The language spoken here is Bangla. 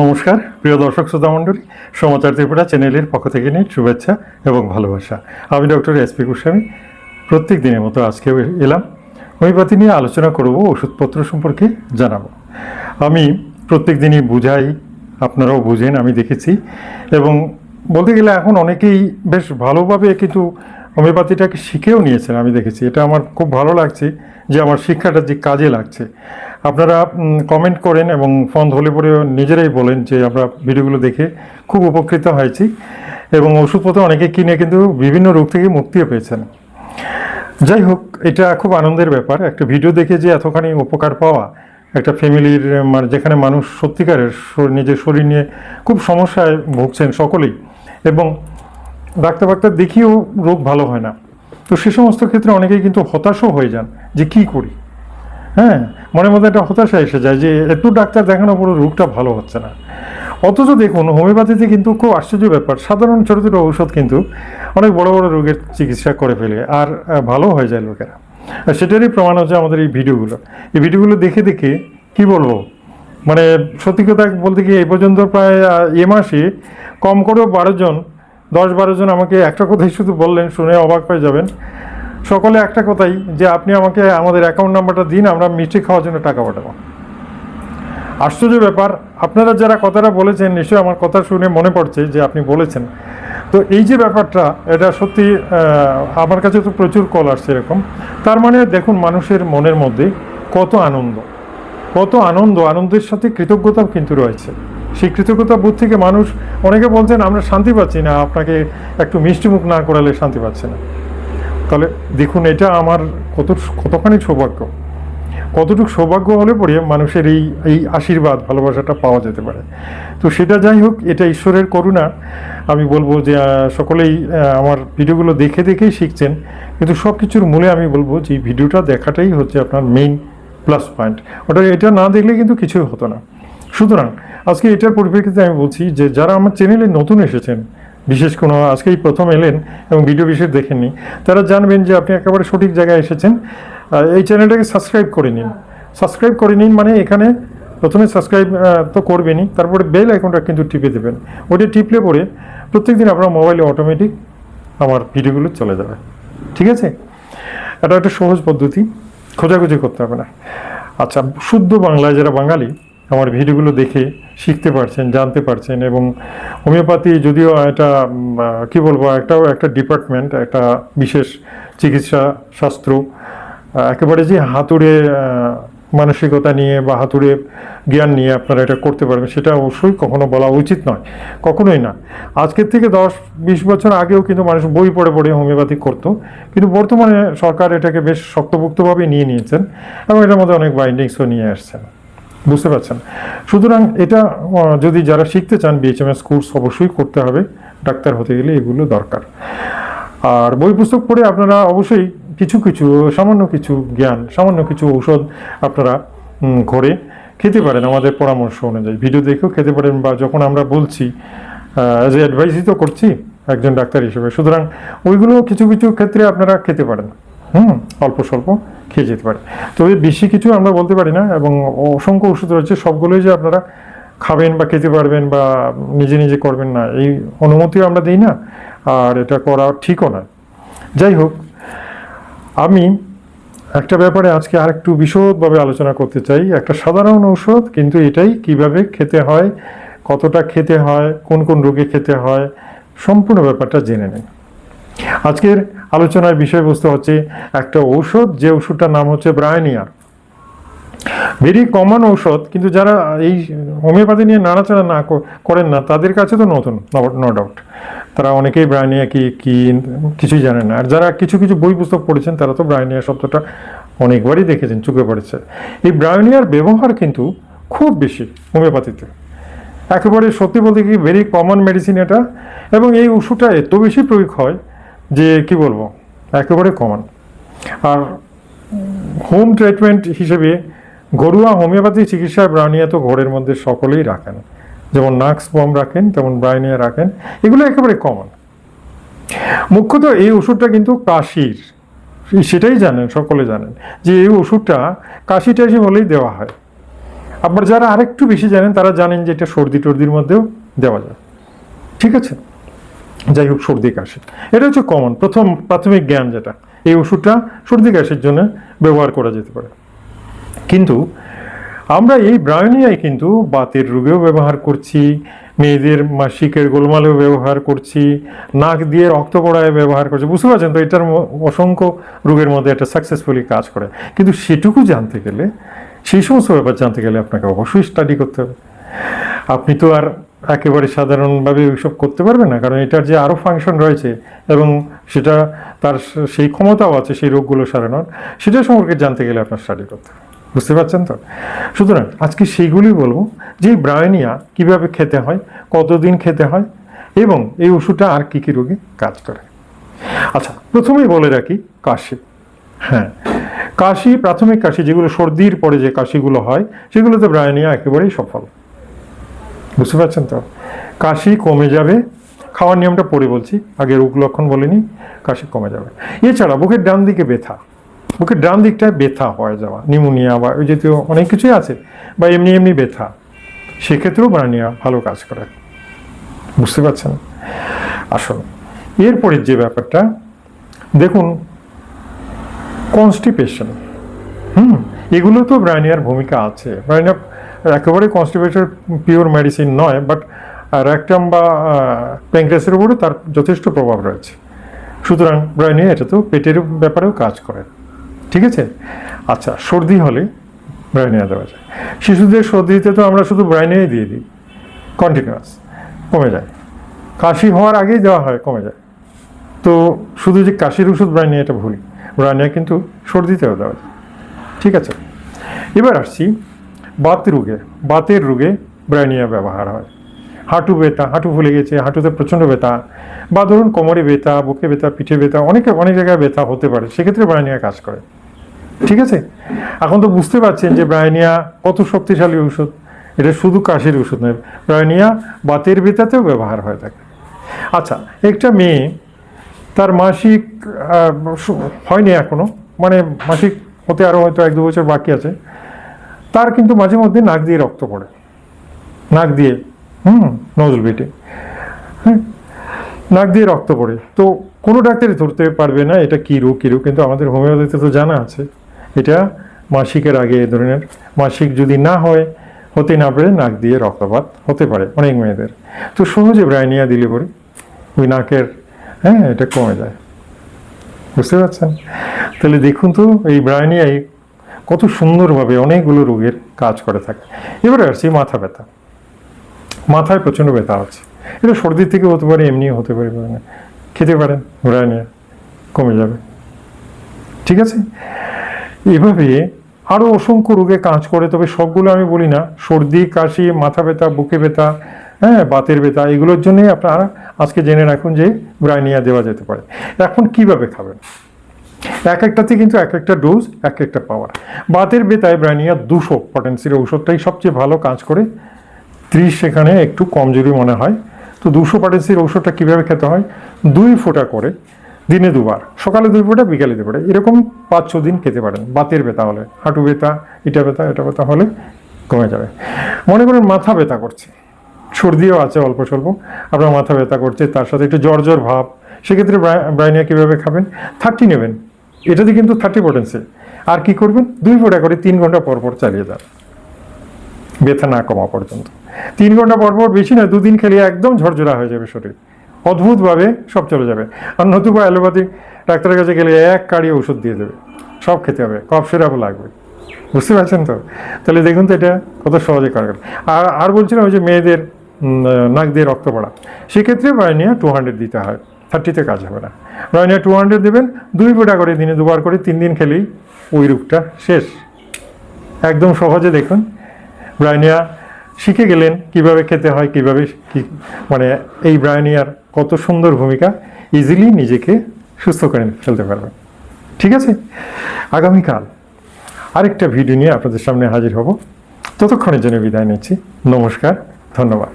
নমস্কার, প্রিয় দর্শক শ্রোতা মণ্ডলী সমাচার ত্রিপুরা চ্যানেলের পক্ষ থেকে নিয়ে শুভেচ্ছা এবং ভালোবাসা। আমি ডক্টর এস পি গোস্বামী প্রত্যেক দিনের মতো আজকেও এলাম। হোমিওপ্যাথি নিয়ে আলোচনা করব, ওষুধপত্র সম্পর্কে জানাব। আমি প্রত্যেক দিনই বুঝাই, আপনারাও বুঝেন, আমি দেখেছি। এবং বলতে গেলে এখন অনেকেই বেশ ভালোভাবে কিন্তু হোমিওপ্যাথিটাকে শিখেও নিয়েছেন, আমি দেখেছি। এটা আমার খুব ভালো লাগছে। যে আমার শিক্ষাটা যে কাজে লাগছে। আপনারা কমেন্ট করেন এবং ফোন হলে পরে নিজেরাই বলেন যে আমরা ভিডিওগুলো দেখে খুব উপকৃত হয়েছি এবং ওষুধপত্র অনেকে কিনে কিন্তু বিভিন্ন রোগ থেকে মুক্তিও পেয়েছেন। যাই হোক, এটা খুব আনন্দের ব্যাপার। একটা ভিডিও দেখে যে এতখানি উপকার পাওয়া একটা ফ্যামিলির মানে যেখানে মানুষ সত্যিকারের নিজের শরীর নিয়ে খুব সমস্যায় ভুগছেন সকলেই এবং ডাক্তার ডাক্তার দেখিয়েও রোগ ভালো হয় না। তো সে সমস্ত ক্ষেত্রে অনেকেই কিন্তু হতাশও হয়ে যান যে কি করি? হ্যাঁ মনে মধ্যে একটা হতাশা এসে যায় যে একটু ডাক্তার দেখানোর পরে রোগটা ভালো হচ্ছে না। অথচ দেখুন, হোমিওপ্যাথিতে কিন্তু খুব আশ্চর্য ব্যাপার, সাধারণ ছোটো ছোটো ঔষধ কিন্তু অনেক বড় বড় রোগের চিকিৎসা করে ফেলে আর ভালো হয়ে যায় লোকেরা। সেটারই প্রমাণ হচ্ছে আমাদের এই ভিডিওগুলো। এই ভিডিওগুলো দেখে দেখে কি বলব? মানে সত্যি কথা বলতে গিয়ে এই পর্যন্ত প্রায় এ মাসে কম করেও বারো জন দশ বারো জন আমাকে একটা কথাই শুধু বললেন, শুনে অবাক হয়ে যাবেন। সকলে একটা কথাই, যে আপনি আমাকে আমাদের অ্যাকাউন্ট নাম্বারটা দিন, আমরা মিষ্টি খাওয়ার জন্য টাকা পাঠাবো। আশ্চর্য ব্যাপার, আপনারা যারা কথাটা বলেছেন, নিশ্চয়ই আমার কথা শুনে মনে পড়ছে যে আপনি বলেছেন। তো এই যে ব্যাপারটা, এটা সত্যি আমার কাছে তো প্রচুর কল আসছে এরকম। তার মানে দেখুন, মানুষের মনের মধ্যে কত আনন্দ কত আনন্দ, আনন্দের সাথে কৃতজ্ঞতাও কিন্তু রয়েছে। সেই কৃতজ্ঞতা বোধ থেকে মানুষ অনেকে বলছেন, আমরা শান্তি পাচ্ছি না, আপনাকে একটু মিষ্টিমুখ না করালে শান্তি পাচ্ছে না। তাহলে দেখুন, এটা আমার কত, কতখানি সৌভাগ্য। কতটুকু সৌভাগ্য হলে পরে মানুষের এই এই আশীর্বাদ, ভালোবাসাটা পাওয়া যেতে পারে। তো সেটা যাই হোক, এটা ঈশ্বরের করুণা। আমি বলব যে সকলেই আমার ভিডিওগুলো দেখে দেখেই শিখছেন। কিন্তু সব কিছুর মূলে আমি বলব যে ভিডিওটা দেখাটাই হচ্ছে আপনার মেইন প্লাস পয়েন্ট ওটা, এটা না দেখলে কিন্তু কিছুই হতো না। সুতরাং আজকে এটার পরিপ্রেক্ষিতে আমি বলছি যে যারা আমার চ্যানেলে নতুন এসেছেন, বিশেষ কোনো আজকেই প্রথম এলেন এবং ভিডিও বিশেষ দেখেননি, তারা জানবেন যে আপনি একেবারে সঠিক জায়গায় এসেছেন। এই চ্যানেলটাকে সাবস্ক্রাইব করে নিন। সাবস্ক্রাইব করে নিন মানে এখানে প্রথমে সাবস্ক্রাইব তো করবেনই, তারপরে বেল আইকনটা কিন্তু টিপে দেবেন। ওটা টিপলে পরে প্রত্যেকদিন আপনার মোবাইলে অটোমেটিক আমার ভিডিওগুলো চলে যাবে। ঠিক আছে? এটা একটা সহজ পদ্ধতি, খোঁজাখুঁজি করতে হবে না। আচ্ছা শুদ্ধ বাংলায় যারা বাঙালি আমার ভিডিওগুলো দেখে শিখতে পারছেন, জানতে পারছেন এবং হোমিওপ্যাথি যদিও এটা কি বলব, একটাও একটা ডিপার্টমেন্ট একটা বিশেষ চিকিৎসা শাস্ত্র একেবারে যে হাতুড়ে মানসিকতা নিয়ে বা হাতুড়ে জ্ঞান নিয়ে আপনারা এটা করতে পারবেন, সেটা অবশ্যই কখনো বলা উচিত নয়, কখনোই না। আজকের থেকে দশ বিশ বছর আগেও কিন্তু মানুষ বই পড়ে পড়ে হোমিওপ্যাথি করতো, কিন্তু বর্তমানে সরকার এটাকে বেশ শক্তপোক্তভাবে নিয়ে নিয়েছেন এবং এটার মধ্যে অনেক বাইন্ডিংসও নিয়ে আসছেন। বুঝতে পারছেন। সুতরাং এটা যদি যারা শিখতে চান বিএচএমএস কোর্স অবশ্যই করতে হবে। ডাক্তার হতে গেলে এগুলো দরকার। আর বই পুস্তক পড়ে আপনারা অবশ্যই কিছু কিছু, সামান্য কিছু জ্ঞান, সামান্য কিছু ঔষধ আপনারা ঘরে খেতে পারেন আমাদের পরামর্শ অনুযায়ী। ভিডিও দেখেও খেতে পারেন বা যখন আমরা বলছি এ অ্যাডভাইসই তো করছি একজন ডাক্তার হিসেবে। সুতরাং ওইগুলো কিছু কিছু ক্ষেত্রে আপনারা খেতে পারেন। হুম? অল্প স্বল্প খেয়ে যেতে পারে। তবে বেশি কিছু আমরা বলতে পারি না এবং অসংখ্য ওষুধ রয়েছে, সবগুলোই যে আপনারা খাবেন বা খেতে পারবেন বা নিজে নিজে করবেন না, এই অনুমতিও আমরা দিই না আর এটা করা ঠিকও নয় যাই হোক, আমি একটা ব্যাপারে আজকে আরেকটু বিশদভাবে আলোচনা করতে চাই। একটা সাধারণ ঔষধ, কিন্তু এটাই কীভাবে খেতে হয়, কতটা খেতে হয়, কোন কোন রোগে খেতে হয়, সম্পূর্ণ ব্যাপারটা জেনে নেই। আজকের আলোচনার বিষয়বস্তু হচ্ছে একটা ঔষধ, যে ওষুধটার নাম হচ্ছে ব্রায়নিয়ার। ভেরি কমন ঔষধ, কিন্তু যারা এই হোমিওপ্যাথি নিয়ে নাড়াচাড়া না করেন না, তাদের কাছে তো নতুন, নো ডাউট তারা অনেকেই ব্রায়নিয়া কি কি, কিছুই জানেন না। আর যারা কিছু কিছু বই পুস্তক পড়েছেন, তারা তো ব্রায়নিয়া শব্দটা অনেকবারই দেখেছেন, চোখে পড়েছে। এই ব্রায়নিয়ার ব্যবহার কিন্তু খুব বেশি হোমিওপ্যাথিতে। একেবারে সত্যি বলতে কি, ভেরি কমন মেডিসিন এটা, এবং এই ওষুধটা এত বেশি প্রয়োগ হয় যে কি বলব, একেবারে কমন আর হোম ট্রিটমেন্ট হিসেবে ঘরোয়া হোমিওপ্যাথি চিকিৎসায় ব্রাউনিয়া তো ঘরের মধ্যে সকলেই রাখেন। যেমন নাক্স বম রাখেন, তেমন ব্রাউনিয়া রাখেন, এগুলো একেবারে কমন মুখ্যত এই ওষুধটা কিন্তু কাশির, সেটাই জানেন, সকলে জানেন, যে এই ওষুধটা কাশি টাশি হলেই দেওয়া হয়। আবার যারা আরেকটু বেশি জানেন, তারা জানেন যে এটা সর্দি টর্দির মধ্যেও দেওয়া যায়। ঠিক আছে? যাই হোক, সর্দি, কাশি। এটা হচ্ছে কমন প্রথম প্রাথমিক জ্ঞান যেটা, এই ওষুধটা সর্দি, কাশির জন্য ব্যবহার করা যেতে পারে। কিন্তু আমরা এই ব্রায়োনিয়ায় কিন্তু বাতের রোগেও ব্যবহার করছি, মেয়েদের মাসিকের গোলমালেও ব্যবহার করছি, নাক দিয়ে রক্ত পড়ায় ব্যবহার করছি। বুঝতে পারছেন তো? এটার অসংখ্য রোগের মধ্যে এটা সাকসেসফুলি কাজ করে। কিন্তু সেটুকু জানতে গেলে, সেই সমস্ত ব্যাপার জানতে গেলে আপনাকে অবশ্যই স্টাডি করতে হবে। আপনি তো আর একেবারে সাধারণভাবে ওইসব করতে পারবে না, কারণ এটার যে আরও ফাংশন রয়েছে এবং সেটা তার সেই ক্ষমতাও আছে, সেই রোগগুলো সারানোর, সেটা সম্পর্কে জানতে গেলে আপনার স্টাডি করতে বুঝতে পারছেন তো? সুতরাং আজকে সেইগুলি বলব, যে ব্রায়োনিয়া কীভাবে খেতে হয়, কতদিন খেতে হয় এবং এই ওষুধটা আর কী কী রোগে কাজ করে। আচ্ছা প্রথমেই বলে রাখি কাশি। হ্যাঁ কাশি, প্রাথমিক কাশি যেগুলো সর্দির পরে যে কাশিগুলো হয়, সেগুলোতে ব্রায়োনিয়া একেবারেই সফল। বুঝতে পারছেন তো? কাশি কমে যাবে, খাওয়ার নিয়মটা পরে বলছি, আগে রোগ লক্ষণ বলিনি, কাশি কমে যাবে। এছাড়া বুকের ডান দিকে ব্যথা, বুকের ডান দিকটায় ব্যথা হয়ে যাওয়া নিউমোনিয়া বা ওই জাতীয় অনেক কিছুই আছে, বা এমনি এমনি ব্যথা, সেক্ষেত্রেও ব্রায়োনিয়া ভালো কাজ করে। বুঝতে পারছেন? আসুন, এরপরের যে ব্যাপারটা, দেখুন কনস্টিপেশন হুম, এগুলো তো ব্রায়োনিয়ার ভূমিকা আছে ব্রায়োনিয়া একেবারে কনস্টিপেশন পিওর মেডিসিন নয় বাট র্যাকটাম বা প্যাঙ্ক্রাসের উপরে তার যথেষ্ট প্রভাব রয়েছে। সুতরাং ব্রায়োনিয়া এটা তো পেটের ব্যাপারেও কাজ করে। ঠিক আছে? আচ্ছা সর্দি হলে ব্রায়োনিয়া দেওয়া যায়। শিশুদের সর্দিতে তো আমরা শুধু ব্রায়োনিয়াই দিয়ে দিই। কন্টিনিউয়াস কমে যায়। কাশি হওয়ার আগেই দেওয়া হয়, কমে যায়। তো শুধু যে কাশির ওষুধ ব্রায়োনিয়া এটা ভুল। ব্রায়োনিয়া কিন্তু সর্দিতেও দেওয়া যায়। ঠিক আছে? এবার আসছি বাত রোগে, বাতের রোগে ব্রায়োনিয়া ব্যবহার হয়। হাঁটু ব্যথা, হাঁটু ফুলে গেছে, হাঁটুতে প্রচণ্ড ব্যথা বা ধরুন কোমরে ব্যথা, বুকে ব্যথা, পিঠে ব্যথা, অনেকে, অনেক জায়গায় ব্যথা হতে পারে, সেক্ষেত্রে ব্রায়োনিয়া কাজ করে। ঠিক আছে? এখন তো বুঝতে পারছেন যে ব্রায়োনিয়া কত শক্তিশালী ওষুধ এটা শুধু কাশির ওষুধ নয়, ব্রায়োনিয়া বাতের ব্যথাতেও ব্যবহার হয়ে থাকে। আচ্ছা একটা মেয়ে তার মাসিক হয়নি এখনও মানে মাসিক হতে আরও হয়তো এক দু বছর বাকি আছে। তার কিন্তু মাঝে মধ্যে নাক দিয়ে রক্ত পড়ে। নাক দিয়ে, হুম নজল বেটে। হ্যাঁ নাক দিয়ে রক্ত পড়ে। তো কোনো ডাক্তারই ধরতে পারবে না এটা কী রোগ কী রোগ, কিন্তু আমাদের হোমিওপ্যাথিতে তো জানা আছে। এটা মাসিকের আগে এ ধরনের মাসিক যদি না হয়, হতে না পারে নাক দিয়ে রক্তপাত হতে পারে অনেক মেয়েদের। তো সহজে ব্রাইনিয়া দিলে পরে ওই নাকের হ্যাঁ এটা কমে যায়। বুঝতে পারছেন? তাহলে দেখুন তো, এই ব্রাইনিয়াই কত সুন্দরভাবে অনেকগুলো রোগের কাজ করে থাকে। এবারে আসছি মাথা ব্যথা। মাথায় প্রচণ্ড ব্যথা আছে এটা সর্দির থেকে হতে পারে, এমনিও হতে পারে মানে খেতে পারেন ব্রাইনিয়া কমে যাবে। ঠিক আছে? এভাবে আরও অসংখ্য রোগে কাজ করে, তবে সবগুলো আমি বলি না। সর্দি, কাশি, মাথা ব্যথা, বুকে ব্যথা হ্যাঁ বাতের ব্যথা, এগুলোর জন্যই আপনারা আজকে জেনে রাখুন যে ব্রাইনিয়া দেওয়া যেতে পারে। এখন কীভাবে খাবেন? এক একটাতে কিন্তু এক একটা ডোজ এক একটা পাওয়ার বাতের বেতায় ব্রাইনিয়া দুশো পটেন্সির ঔষধটাই সবচেয়ে ভালো কাজ করে। ত্রিশ সেখানে একটু কমজোরি মনে হয়। তো দুশো পটেন্সির ঔষধটা কীভাবে খেতে হয়? দুই ফোঁটা করে দিনে দুবার। সকালে দুই ফোঁটা, বিকালে দুই ফোঁটা। এরকম পাঁচ, ছ দিন খেতে পারেন। বাতের ব্যথা হলে। হাঁটু ব্যথা এটা ব্যথা এটা ব্যথা হলে কমে যাবে। মনে করেন মাথা ব্যথা করছে। সর্দিও আছে অল্প স্বল্প। আপনার মাথা ব্যথা করছে, তার সাথে একটু জ্বর জ্বর ভাব। সেক্ষেত্রে ব্রাই- ব্রাইনিয়া কীভাবে খাবেন? থার্টি নেবেন। এটাতে কিন্তু থার্টি পটেন্সি আর কি করবেন? দুই ফোঁটা করে তিন ঘণ্টা পর পর চালিয়ে যান। ব্যথা না কমা পর্যন্ত। তিন ঘণ্টা পর পর বেশি না দুদিন খেলে একদম ঝরঝরা হয়ে যাবে শরীর। অদ্ভুতভাবে সব চলে যাবে। আর নতুবা অ্যালোপ্যাথি, ডাক্তারের কাছে গেলে এক কাড়ি ওষুধ দিয়ে দেবে। সব খেতে হবে, কফ সিরাপও লাগবে। বুঝতে পারছেন তো? তাহলে দেখুন তো এটা কত সহজে করা গেল। আর আর বলছিলাম ওই যে মেয়েদের নাক দিয়ে রক্ত পড়া। সেক্ষেত্রে ব্রাইনিয়া টু হান্ড্রেড দিতে হয়। থার্টিতে কাজ হবে না। ব্রাইনিয়া টু হান্ড্রেড দেবেন, দুই ফোঁটা করে দিনে দুবার করে তিন দিন খেলেই ওই রূপটা শেষ। একদম সহজে দেখুন, ব্রাইনিয়া শিখে গেলেন কীভাবে খেতে হয়, কীভাবে কি মানে এই ব্রাইনিয়ার কত সুন্দর ভূমিকা ইজিলি নিজেকে সুস্থ করে ফেলতে পারবেন। ঠিক আছে? আগামীকাল আরেকটা ভিডিও নিয়ে আপনাদের সামনে হাজির হব। ততক্ষণের জন্য বিদায় নিচ্ছি। নমস্কার, ধন্যবাদ।